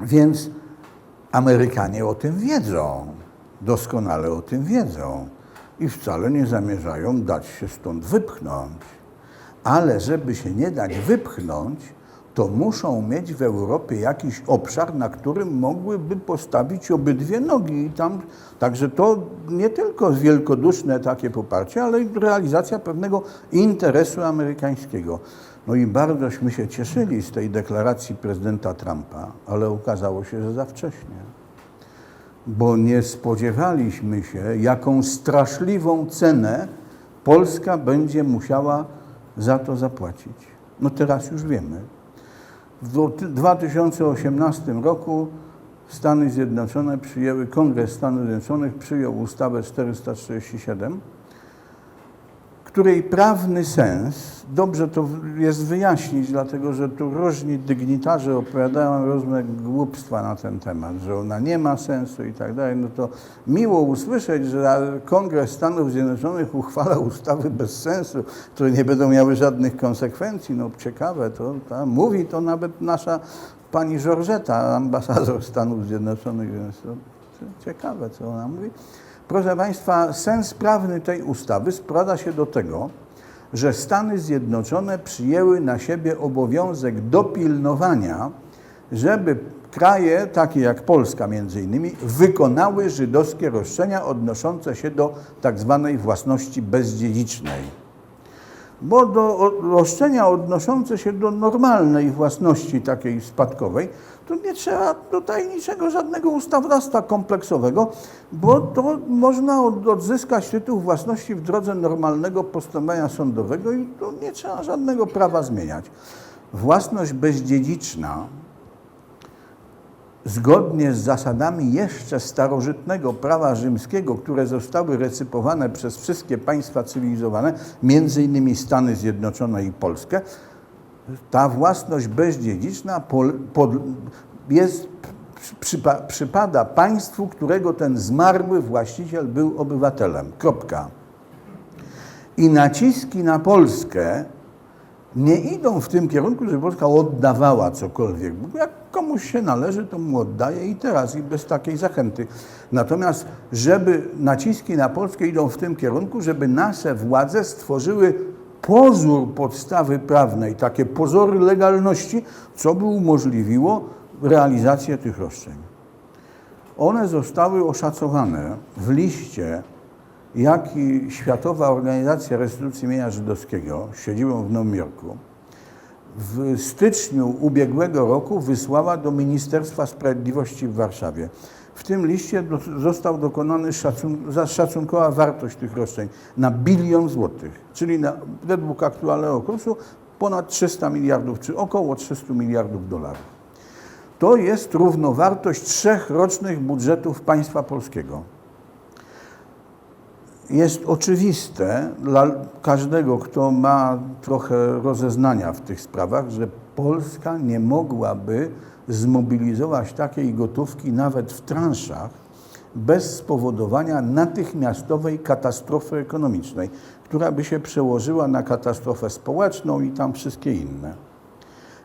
Więc Amerykanie o tym wiedzą, doskonale o tym wiedzą i wcale nie zamierzają dać się stąd wypchnąć. Ale żeby się nie dać wypchnąć, to muszą mieć w Europie jakiś obszar, na którym mogłyby postawić obydwie nogi. I tam, także to nie tylko wielkoduszne takie poparcie, ale i realizacja pewnego interesu amerykańskiego. No i bardośmy się cieszyli z tej deklaracji prezydenta Trumpa, ale okazało się, że za wcześnie. Bo nie spodziewaliśmy się, jaką straszliwą cenę Polska będzie musiała za to zapłacić. No teraz już wiemy. W 2018 roku Stany Zjednoczone przyjęły, Kongres Stanów Zjednoczonych przyjął ustawę 447, której prawny sens, dobrze to jest wyjaśnić, dlatego że tu różni dygnitarze opowiadają różne głupstwa na ten temat, że ona nie ma sensu i tak dalej, no to miło usłyszeć, że Kongres Stanów Zjednoczonych uchwala ustawy bez sensu, które nie będą miały żadnych konsekwencji, no ciekawe, to, mówi to nawet nasza pani Georgetta, ambasador Stanów Zjednoczonych, więc to ciekawe, co ona mówi. Proszę Państwa, sens prawny tej ustawy sprowadza się do tego, że Stany Zjednoczone przyjęły na siebie obowiązek dopilnowania, żeby kraje, takie jak Polska między innymi, wykonały żydowskie roszczenia odnoszące się do tak zwanej własności bezdziedzicznej. Bo do roszczenia odnoszące się do normalnej własności takiej spadkowej, to nie trzeba tutaj niczego, żadnego ustawodawstwa kompleksowego, bo to można odzyskać tytuł własności w drodze normalnego postępowania sądowego i to nie trzeba żadnego prawa zmieniać. Własność bezdziedziczna, zgodnie z zasadami jeszcze starożytnego prawa rzymskiego, które zostały recypowane przez wszystkie państwa cywilizowane, między innymi Stany Zjednoczone i Polskę, ta własność bezdziedziczna jest, przypa, przypada państwu, którego ten zmarły właściciel był obywatelem. Kropka. I naciski na Polskę nie idą w tym kierunku, żeby Polska oddawała cokolwiek. Bo jak komuś się należy, to mu oddaje i teraz, i bez takiej zachęty. Natomiast, żeby naciski na Polskę idą w tym kierunku, żeby nasze władze stworzyły pozór podstawy prawnej, takie pozory legalności, co by umożliwiło realizację tych roszczeń. One zostały oszacowane w liście, jaki Światowa Organizacja Restytucji Mienia Żydowskiego, siedzibą w Nowym Jorku, w styczniu ubiegłego roku wysłała do Ministerstwa Sprawiedliwości w Warszawie. W tym liście do, został dokonany szacun, szacunkowa wartość tych roszczeń na bilion złotych, czyli na, według aktualnego kursu ponad 300 miliardów, czy około 300 miliardów dolarów. To jest równowartość trzech rocznych budżetów państwa polskiego. Jest oczywiste dla każdego, kto ma trochę rozeznania w tych sprawach, że Polska nie mogłaby zmobilizować takiej gotówki nawet w transzach bez spowodowania natychmiastowej katastrofy ekonomicznej, która by się przełożyła na katastrofę społeczną i tam wszystkie inne.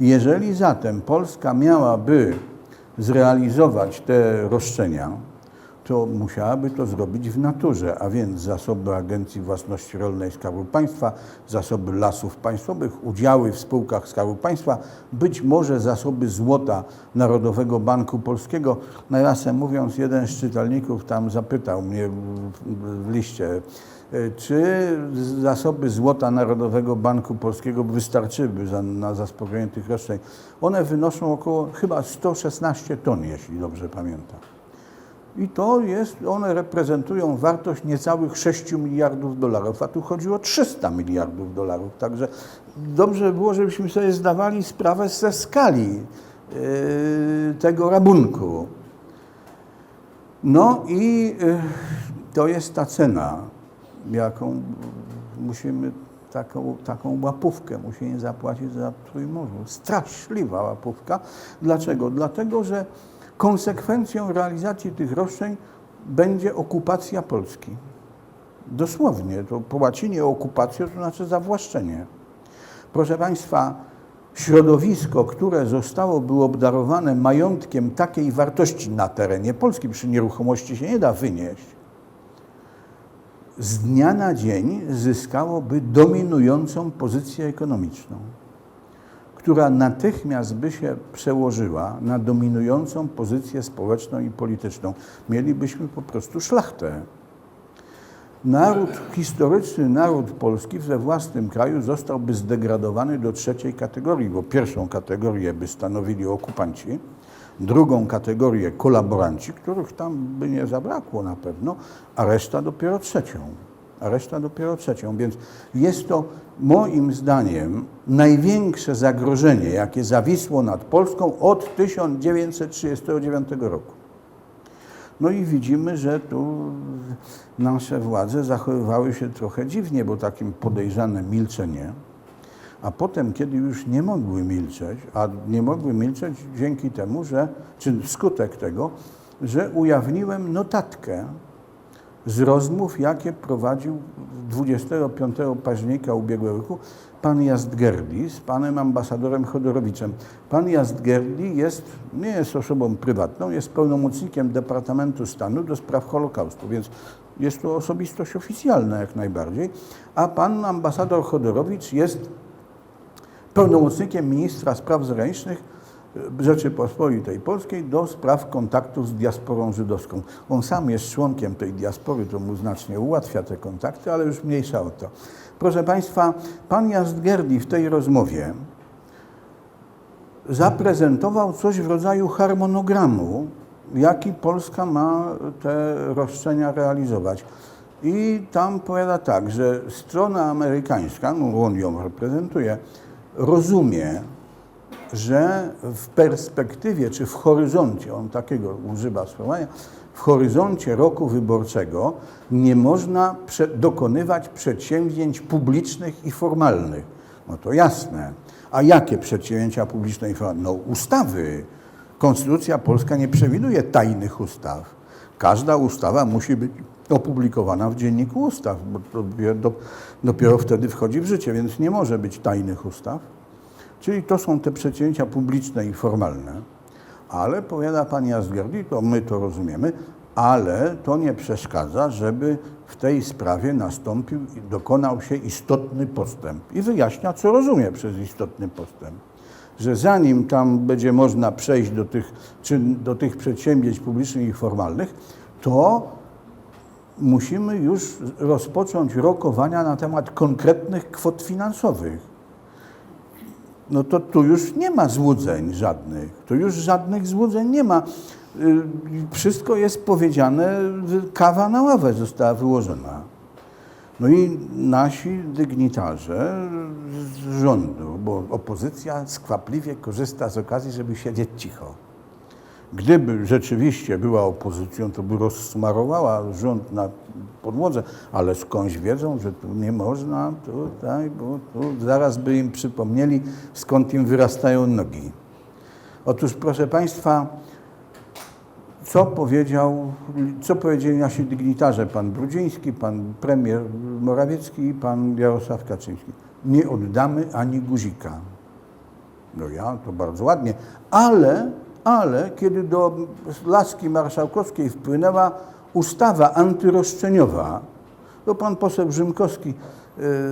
Jeżeli zatem Polska miałaby zrealizować te roszczenia, to musiałaby to zrobić w naturze, a więc zasoby Agencji Własności Rolnej Skarbu Państwa, zasoby lasów państwowych, udziały w spółkach Skarbu Państwa, być może zasoby złota Narodowego Banku Polskiego. Nawiasem mówiąc, jeden z czytelników tam zapytał mnie w liście, czy zasoby złota Narodowego Banku Polskiego wystarczyłyby za, na zaspokojenie tych roszczeń. One wynoszą około chyba 116 ton, jeśli dobrze pamiętam. I to jest, one reprezentują wartość niecałych 6 miliardów dolarów, a tu chodzi o 300 miliardów dolarów. Także dobrze by było, żebyśmy sobie zdawali sprawę ze skali yy, tego rabunku. No i yy, to jest ta cena, jaką musimy, taką, taką łapówkę musimy zapłacić za Trójmorzu. Straszliwa łapówka. Dlaczego? Dlatego, że konsekwencją realizacji tych roszczeń będzie okupacja Polski. Dosłownie, to po łacinie okupacja to znaczy zawłaszczenie. Proszę Państwa, środowisko, które zostałoby obdarowane majątkiem takiej wartości na terenie Polski, przy nieruchomości się nie da wynieść, z dnia na dzień zyskałoby dominującą pozycję ekonomiczną, która natychmiast by się przełożyła na dominującą pozycję społeczną i polityczną. Mielibyśmy po prostu szlachtę. Naród, historyczny naród polski we własnym kraju zostałby zdegradowany do trzeciej kategorii, bo pierwszą kategorię by stanowili okupanci, drugą kategorię kolaboranci, których tam by nie zabrakło na pewno, a reszta dopiero trzecią. A reszta dopiero trzecią. Więc jest to moim zdaniem największe zagrożenie, jakie zawisło nad Polską od 1939 roku. No i widzimy, że tu nasze władze zachowywały się trochę dziwnie, bo takim podejrzane milczenie. A potem, kiedy już nie mogły milczeć, a nie mogły milczeć dzięki temu, że, czy wskutek tego, że ujawniłem notatkę z rozmów, jakie prowadził 25 października ubiegłego roku pan Jastgerdi z panem ambasadorem Chodorowiczem. Pan Jastgerdi jest, nie jest osobą prywatną, jest pełnomocnikiem Departamentu Stanu do spraw Holokaustu, więc jest to osobistość oficjalna jak najbardziej, a pan ambasador Chodorowicz jest pełnomocnikiem ministra spraw zagranicznych Rzeczypospolitej Polskiej do spraw kontaktów z diasporą żydowską. On sam jest członkiem tej diaspory, to mu znacznie ułatwia te kontakty, ale już mniejsza o to. Proszę Państwa, pan Jastgerdi w tej rozmowie zaprezentował coś w rodzaju harmonogramu, jaki Polska ma te roszczenia realizować. I tam powiada tak, że strona amerykańska, no on ją reprezentuje, rozumie, że w perspektywie czy w horyzoncie, on takiego używa sformułowania, w horyzoncie roku wyborczego nie można prze dokonywać przedsięwzięć publicznych i formalnych. No to jasne. A jakie przedsięwzięcia publiczne i formalne? No ustawy. Konstytucja polska nie przewiduje tajnych ustaw. Każda ustawa musi być opublikowana w Dzienniku Ustaw, dopiero, dopiero wtedy wchodzi w życie, więc nie może być tajnych ustaw. Czyli to są te przedsięwzięcia publiczne i formalne. Ale powiada pan Jazgerdi, to my to rozumiemy, ale to nie przeszkadza, żeby w tej sprawie nastąpił dokonał się istotny postęp. I wyjaśnia, co rozumie przez istotny postęp. Że zanim tam będzie można przejść do tych, czy do tych przedsięwzięć publicznych i formalnych, to musimy już rozpocząć rokowania na temat konkretnych kwot finansowych no to tu już nie ma złudzeń żadnych. Tu już żadnych złudzeń nie ma. Y, Wszystko jest powiedziane, kawa na ławę została wyłożona. No i nasi dygnitarze z rządu, bo opozycja skwapliwie korzysta z okazji, żeby siedzieć cicho. Gdyby rzeczywiście była opozycją, to by rozsmarowała rząd na podłodze, ale skądś wiedzą, że tu nie można, tutaj, bo tu zaraz by im przypomnieli, skąd im wyrastają nogi. Otóż, proszę Państwa, co powiedział, co powiedzieli nasi dygnitarze, pan Brudziński, pan premier Morawiecki i pan Jarosław Kaczyński. Nie oddamy ani guzika. No ja, to bardzo ładnie, ale ale kiedy do laski marszałkowskiej wpłynęła ustawa antyroszczeniowa, to pan poseł Rzymkowski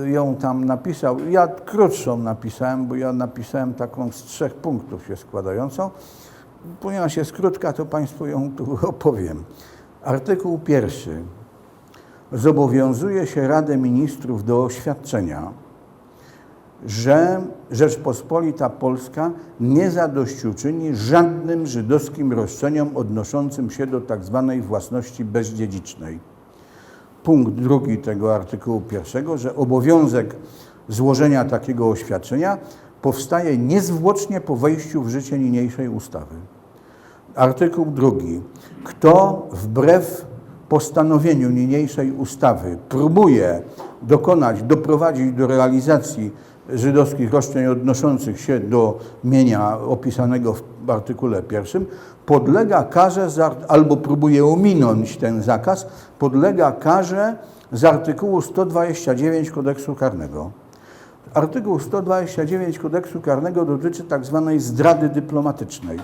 y, ją tam napisał. Ja krótszą napisałem, bo ja napisałem taką z trzech punktów się składającą. Ponieważ jest krótka, to Państwu ją tu opowiem. Artykuł pierwszy. Zobowiązuje się Radę Ministrów do oświadczenia, że Rzeczpospolita Polska nie zadośćuczyni żadnym żydowskim roszczeniom odnoszącym się do tzw. własności bezdziedzicznej. Punkt drugi tego artykułu pierwszego, że obowiązek złożenia takiego oświadczenia powstaje niezwłocznie po wejściu w życie niniejszej ustawy. Artykuł drugi. Kto wbrew postanowieniu niniejszej ustawy próbuje dokonać, doprowadzić do realizacji żydowskich roszczeń odnoszących się do mienia opisanego w artykule pierwszym, podlega karze albo próbuje ominąć ten zakaz, podlega karze z artykułu 129 kodeksu karnego. Artykuł 129 kodeksu karnego dotyczy tak zwanej zdrady dyplomatycznej.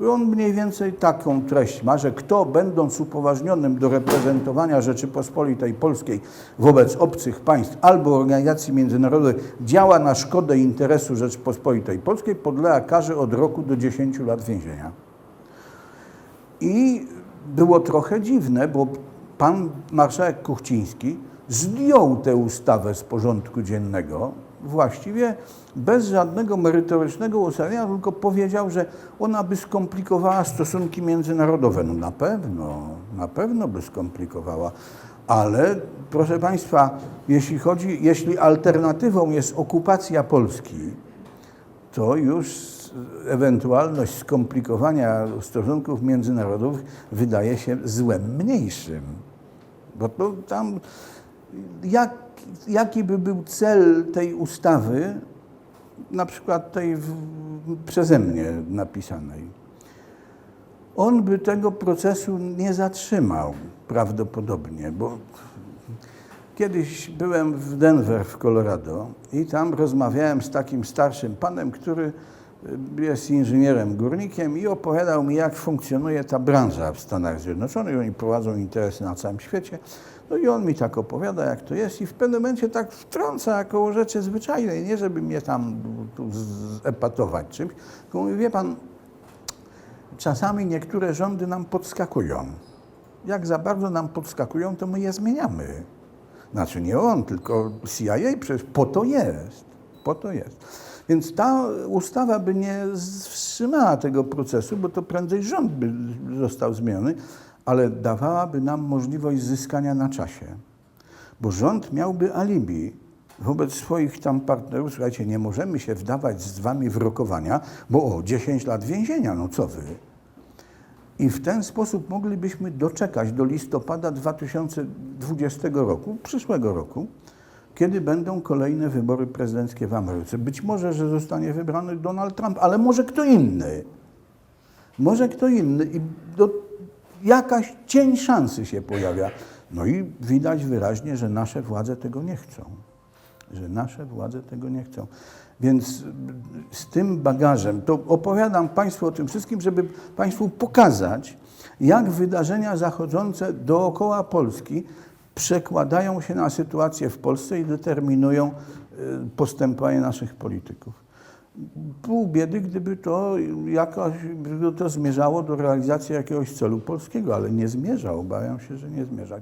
On mniej więcej taką treść ma, że kto będąc upoważnionym do reprezentowania Rzeczypospolitej Polskiej wobec obcych państw albo organizacji międzynarodowych działa na szkodę interesu Rzeczypospolitej Polskiej, podlega karze od roku do 10 lat więzienia. I było trochę dziwne, bo pan marszałek Kuchciński zdjął tę ustawę z porządku dziennego, właściwie bez żadnego merytorycznego uzasadnienia, tylko powiedział, że ona by skomplikowała stosunki międzynarodowe. No na pewno, na pewno by skomplikowała, ale proszę Państwa, jeśli chodzi, jeśli alternatywą jest okupacja Polski, to już ewentualność skomplikowania stosunków międzynarodowych wydaje się złem mniejszym. Bo to tam, jak, jaki by był cel tej ustawy, na przykład tej w, przeze mnie napisanej? On by tego procesu nie zatrzymał prawdopodobnie, bo Kiedyś byłem w Denver w Colorado i tam rozmawiałem z takim starszym panem, który y, jest inżynierem górnikiem i opowiadał mi, jak funkcjonuje ta branża w Stanach Zjednoczonych. Oni prowadzą interesy na całym świecie. No i on mi tak opowiada, jak to jest i w pewnym momencie tak wtrąca koło rzeczy zwyczajnej, nie żeby mnie tam zepatować czymś, tylko mówi, wie pan, czasami niektóre rządy nam podskakują. Jak za bardzo nam podskakują, to my je zmieniamy. Znaczy nie on, tylko CIA przecież po to jest. Po to jest. Więc ta ustawa by nie wstrzymała tego procesu, bo to prędzej rząd by został zmieniony, ale dawałaby nam możliwość zyskania na czasie. Bo rząd miałby alibi wobec swoich tam partnerów. Słuchajcie, nie możemy się wdawać z wami w rokowania, bo o 10 lat więzienia, no co wy? I w ten sposób moglibyśmy doczekać do listopada 2020 roku, przyszłego roku, kiedy będą kolejne wybory prezydenckie w Ameryce. Być może, że zostanie wybrany Donald Trump, ale może kto inny. Może kto inny i do, jakaś cień szansy się pojawia. No i widać wyraźnie, że nasze władze tego nie chcą. Że nasze władze tego nie chcą. Więc z tym bagażem, to opowiadam Państwu o tym wszystkim, żeby Państwu pokazać, jak wydarzenia zachodzące dookoła Polski przekładają się na sytuację w Polsce i determinują y, postępowanie naszych polityków. Pół biedy, gdyby to jakoś gdyby to zmierzało do realizacji jakiegoś celu polskiego, ale nie zmierza. Obawiam się, że nie zmierza.